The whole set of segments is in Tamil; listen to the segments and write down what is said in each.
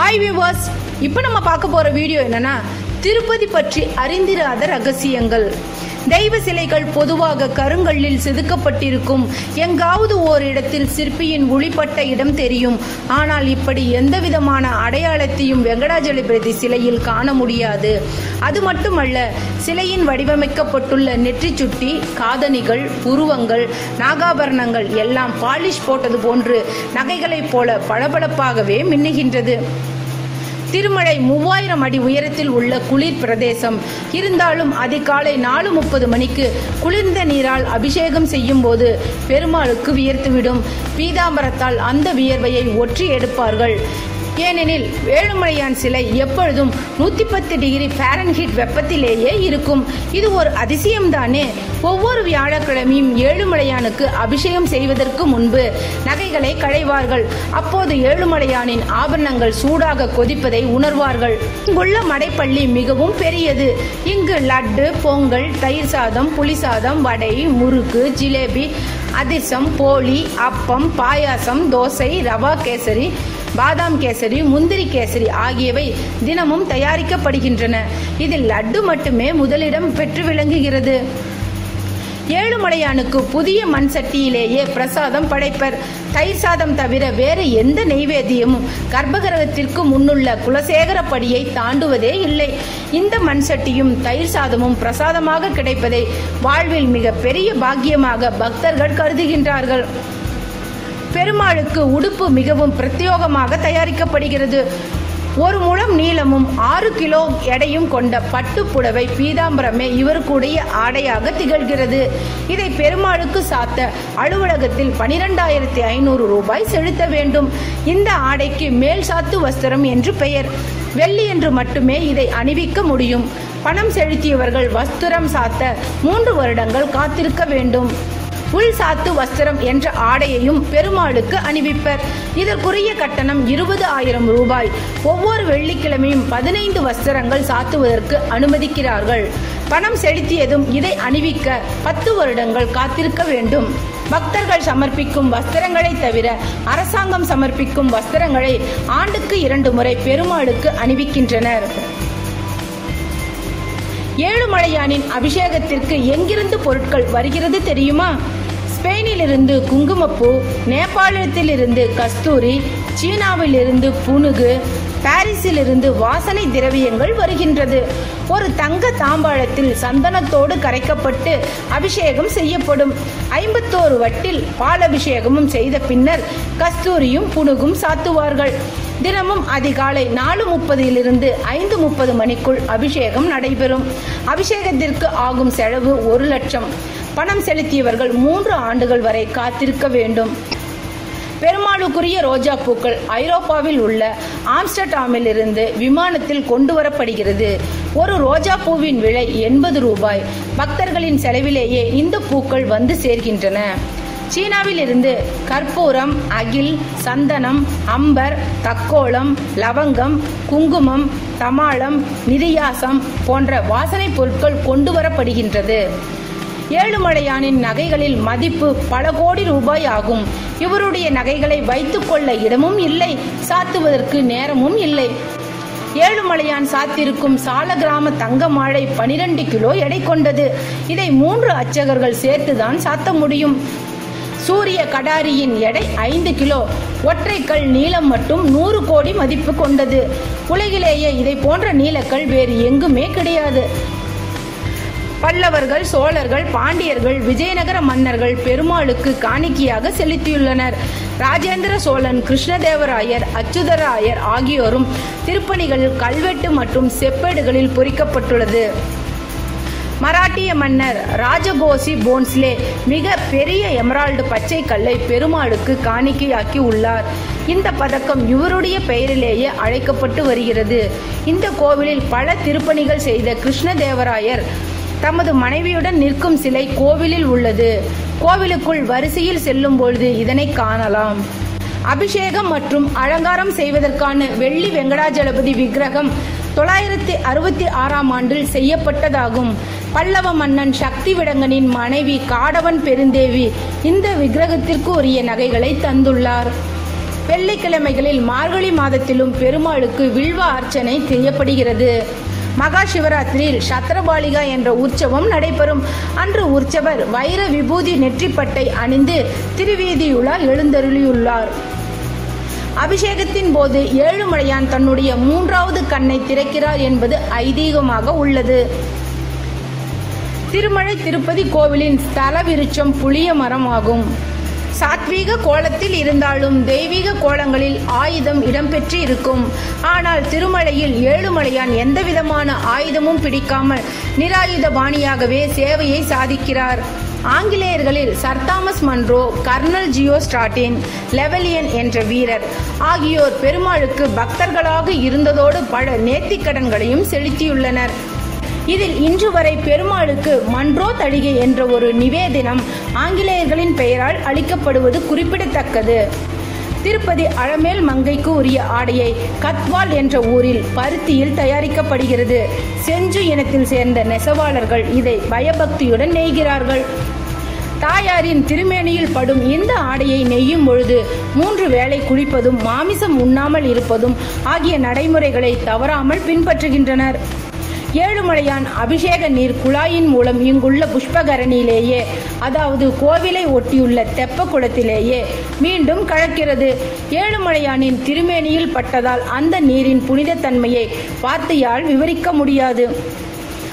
ஹாய் வியூவர்ஸ் இப்போ நம்ம பார்க்க போகிற வீடியோ என்னென்னா திருப்பதி பற்றி அறிந்திராத ரகசியங்கள். தெய்வ சிலைகள் பொதுவாக கருங்கல்லில் செதுக்கப்பட்டிருக்கும். எங்காவது ஓர் இடத்தில் சிற்பியின் ஒளிப்பட்ட இடம் தெரியும். ஆனால் இப்படி எந்த விதமான அடையாளத்தையும் வெங்கடாஜலபதி சிலையில் காண முடியாது. அது மட்டுமல்ல சிலையின் வடிவமைக்கப்பட்டுள்ள நெற்றிச் சுட்டி காதணிகள் புருவங்கள் நாகாபரணங்கள் எல்லாம் பாலிஷ் போட்டது போன்று நகைகளைப் போல பளபளப்பாகவே மின்னுகின்றது. திருமலை மூவாயிரம் அடி உயரத்தில் உள்ள குளிர் பிரதேசம். இருந்தாலும் அதிகாலை நாலு முப்பது மணிக்கு குளிர்ந்த நீரால் அபிஷேகம் செய்யும் போது பெருமாளுக்கு வியர்த்துவிடும். பீதாம்பரத்தால் அந்த வியர்வையை ஒற்றி எடுப்பார்கள். ஏனெனில் வேலுமலையான் சிலை எப்பொழுதும் நூத்தி பத்து டிகிரி ஃபாரன்ஹீட் வெப்பத்திலேயே இருக்கும். இது ஒரு அதிசயம்தானே? ஒவ்வொரு வியாழக்கிழமையும் ஏழுமலையானுக்கு அபிஷேகம் செய்வதற்கு முன்பு நகைகளை களைவார்கள். அப்போது ஏழுமலையானின் ஆபரணங்கள் சூடாக கொதிப்பதை உணர்வார்கள். இங்குள்ள மடைப்பள்ளி மிகவும் பெரியது. இங்கு லட்டு பொங்கல் தயிர் சாதம் புளி சாதம் வடை முறுக்கு ஜிலேபி அதிர்சம் போளி அப்பம் பாயாசம் தோசை ரவா கேசரி பாதாம் கேசரி முந்திரி கேசரி ஆகியவை தினமும் தயாரிக்கப்படுகின்றன. இதில் லட்டு மட்டுமே முதலிடம் பெற்று விளங்குகிறது. ஏழுமலையானுக்கு புதிய மண் சட்டியிலேயே பிரசாதம் படைப்பர். தயிர் சாதம் தவிர வேறு எந்த நெய்வேத்தியமும் கர்ப்பகிரகத்திற்கு முன்னுள்ள குலசேகரப்படியை தாண்டுவதே இல்லை. இந்த மண் சட்டியும் தயிர் சாதமும் பிரசாதமாக கிடைப்பதை வாழ்வில் மிக பெரிய பாக்கியமாக பக்தர்கள் கருதுகின்றார்கள். பெருமாளுக்கு உடுப்பு மிகவும் பிரத்யோகமாக தயாரிக்கப்படுகிறது. ஒரு முழம் நீளமும் ஆறு கிலோ எடையும் கொண்ட பட்டு புடவை பீதாம்பரமே இவருக்குடைய ஆடையாக திகழ்கிறது. இதை பெருமாளுக்கு சாத்த அலுவலகத்தில் பனிரெண்டாயிரத்தி ஐநூறு ரூபாய் செலுத்த வேண்டும். இந்த ஆடைக்கு மேல் சாத்து வஸ்திரம் என்று பெயர். வெள்ளி என்று மட்டுமே இதை அணிவிக்க முடியும். பணம் செலுத்தியவர்கள் வஸ்திரம் சாத்த மூன்று வருடங்கள் காத்திருக்க வேண்டும். உள் சாத்து வஸ்திரம் என்ற ஆடையையும் பெருமாளுக்கு அணிவிப்பர். இதற்குரிய கட்டணம் இருபது ஆயிரம் ரூபாய். ஒவ்வொரு வெள்ளிக்கிழமையும் பதினைந்து வஸ்திரங்கள் சாத்துவதற்கு அனுமதிக்கிறார்கள். பணம் செலுத்தியதும் இதை அணிவிக்க பத்து வருடங்கள் காத்திருக்க வேண்டும். பக்தர்கள் சமர்ப்பிக்கும் வஸ்திரங்களை தவிர அரசாங்கம் சமர்ப்பிக்கும் வஸ்திரங்களை ஆண்டுக்கு இரண்டு முறை பெருமாளுக்கு அணிவிக்கின்றனர். ஏழுமலையானின் அபிஷேகத்திற்கு எங்கிருந்து பொருட்கள் வருகிறது தெரியுமா? ஸ்பெயினிலிருந்து குங்குமப்பூ நேபாளத்திலிருந்து கஸ்தூரி சீனாவிலிருந்து புனுகு பாரிஸிலிருந்து வாசனை திரவியங்கள் வருகின்றது. ஒரு தங்க தாம்பாளத்தில் சந்தனத்தோடு கரைக்கப்பட்டு அபிஷேகம் செய்யப்படும். ஐம்பத்தோரு வட்டில் பால் அபிஷேகமும் செய்த பின்னர் கஸ்தூரியும் புனுகும் சாத்துவார்கள். தினமும் அதிகாலை நாலு முப்பதிலிருந்து ஐந்து முப்பது மணிக்குள் அபிஷேகம் நடைபெறும். அபிஷேகத்திற்கு ஆகும் செலவு ஒரு லட்சம். பணம் செலுத்தியவர்கள் மூன்று ஆண்டுகள் வரை காத்திருக்க வேண்டும். பெருமாளுக்குரிய ரோஜா பூக்கள் ஐரோப்பாவில் உள்ள ஆம்ஸ்டர்டாமில் இருந்து விமானத்தில் கொண்டு வரப்படுகிறது. ஒரு ரோஜா பூவின் விலை எண்பது ரூபாய். பக்தர்களின் செலவிலேயே இந்த பூக்கள் வந்து சேர்கின்றன. சீனாவில் இருந்து கற்பூரம் அகில் சந்தனம் அம்பர் தக்கோளம் லவங்கம் குங்குமம் தமாளம் நிதியாசம் போன்ற வாசனை பொருட்கள் கொண்டு வரப்படுகின்றது ஏழுமலையானின் நகைகளில் மதிப்பு பல கோடி ரூபாய் ஆகும். இவருடைய நகைகளை வைத்துக்கொள்ள இடமும் இல்லை சாத்துவதற்கு நேரமும் இல்லை. ஏழுமலையான் சாத்திருக்கும் சால கிராம தங்க மாழை பனிரெண்டு கிலோ எடை கொண்டது. இதை மூன்று அச்சகர்கள் சேர்த்துதான் சாத்த முடியும். சூரிய கடாரியின் எடை ஐந்து கிலோ. ஒற்றைக்கல் நீளம் மட்டும் நூறு கோடி மதிப்பு கொண்டது. உலகிலேயே இதை போன்ற நீலக்கல் வேறு எங்குமே கிடையாது. பல்லவர்கள் சோழர்கள் பாண்டியர்கள் விஜயநகர மன்னர்கள் பெருமாளுக்கு காணிக்கையாக செலுத்தியுள்ளனர். ராஜேந்திர சோழன் கிருஷ்ணதேவராயர் அச்சுதராயர் ஆகியோரும் திருப்பணிகள் கல்வெட்டு மற்றும் செப்பேடுகளில் பொறிக்கப்பட்டுள்ளது. மராட்டிய மன்னர் ராஜகோசி போன்ஸ்லே மிக பெரிய எமரால்டு பச்சை கல்லை பெருமாளுக்கு காணிக்கையாக்கி உள்ளார். இந்த பதக்கம் இவருடைய பெயரிலேயே அழைக்கப்பட்டு வருகிறது. இந்த கோவிலில் பல திருப்பணிகள் செய்த கிருஷ்ணதேவராயர் தமது மனைவியுடன் நிற்கும் சிலை கோவிலில் உள்ளது. கோவிலுக்குள் வரிசையில் செல்லும் பொழுது இதனை காணலாம். அபிஷேகம் மற்றும் அலங்காரம் செய்வதற்கான வெள்ளி வெங்கடாஜலபதி விக்கிரகம் தொள்ளாயிரத்தி அறுபத்தி ஆறாம் ஆண்டில் செய்யப்பட்டதாகும். பல்லவ மன்னன் சக்தி விடங்கனின் மனைவி காடவன் பெருந்தேவி இந்த விக்கிரகத்திற்கு உரிய நகைகளை தந்துள்ளார். வெள்ளிக்கிழமைகளில் மார்கழி மாதத்திலும் பெருமாளுக்கு வில்வ அர்ச்சனை செய்யப்படுகிறது. மகா சிவராத்திரியில் சத்திரபாலிகா என்ற உற்சவம் நடைபெறும். அன்று உற்சவர் வைர விபூதி நெற்றிப்பட்டை அணிந்து திருவேதியுலா எழுந்தருளியுள்ளார். அபிஷேகத்தின் போது ஏழுமலையான் தன்னுடைய மூன்றாவது கண்ணை திறக்கிறார் என்பது ஐதீகமாக உள்ளது. திருமலை திருப்பதி கோவிலின் ஸ்தல விருட்சம் புளிய மரம் ஆகும் சாத்வீக கோலத்தில் இருந்தாலும் தெய்வீக கோலங்களில் ஆயுதம் இடம்பெற்று இருக்கும் ஆனால் திருமலையில் ஏழுமலையான் எந்தவிதமான ஆயுதமும் பிடிக்காமல் நிராயுத பாணியாகவே சேவையை சாதிக்கிறார். ஆங்கிலேயர்களில் சர் தாமஸ் மன்ரோ கர்னல் ஜியோ ஸ்டாட்டின் லெவலியன் என்ற வீரர். ஆகியோர் பெருமாளுக்கு பக்தர்களாக இருந்ததோடு பல நேர்த்திக்கடன்களையும் செலுத்தியுள்ளனர். இதில் இன்று வரை பெருமாளுக்கு மன்றோ தடிகை என்ற ஒரு நிவேதனம் ஆங்கிலேயர்களின் பெயரால் அளிக்கப்படுவது குறிப்பிடத்தக்கது. திருப்பதி அழமேல் மங்கைக்கு உரிய ஆடையை கத்வால் என்ற ஊரில் பருத்தியில் தயாரிக்கப்படுகிறது. செஞ்சு இனத்தில் சேர்ந்த நெசவாளர்கள் இதை பயபக்தியுடன் நெய்கிறார்கள். தாயாரின் திருமேனியில் படும் இந்த ஆடையை நெய்யும் பொழுது மூன்று வேளை குளிப்பதும் மாமிசம் உண்ணாமல் இருப்பதும் ஆகிய நடைமுறைகளை தவறாமல் பின்பற்றுகின்றனர். ஏழுமலையான் அபிஷேக நீர் குழாயின் மூலம் இங்குள்ள புஷ்பகரணியிலேயே அதாவது கோவிலை ஒட்டியுள்ள தெப்ப குளத்திலேயே மீண்டும் கலக்கிறது. ஏழுமலையானின் திருமேனியில் பட்டதால் அந்த நீரின் புனிதத்தன்மையை வார்த்தையால் விவரிக்க முடியாது.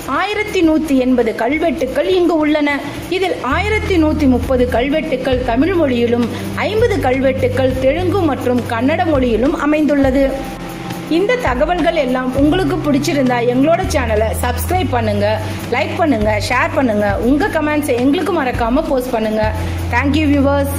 ஆயிரத்தி நூத்தி எண்பது கல்வெட்டுக்கள் இங்கு உள்ளன. இதில் ஆயிரத்தி நூத்தி முப்பது கல்வெட்டுக்கள் தமிழ் மொழியிலும் ஐம்பது கல்வெட்டுக்கள் தெலுங்கு மற்றும் கன்னட மொழியிலும் அமைந்துள்ளது. இந்த தகவல்கள் எல்லாம் உங்களுக்கு பிடிச்சிருந்தா எங்களோட சேனலை சப்ஸ்கிரைப் பண்ணுங்க லைக் பண்ணுங்க ஷேர் பண்ணுங்க. உங்க கமெண்ட்ஸை எங்களுக்கு மறக்காம போஸ்ட் பண்ணுங்க. Thank you viewers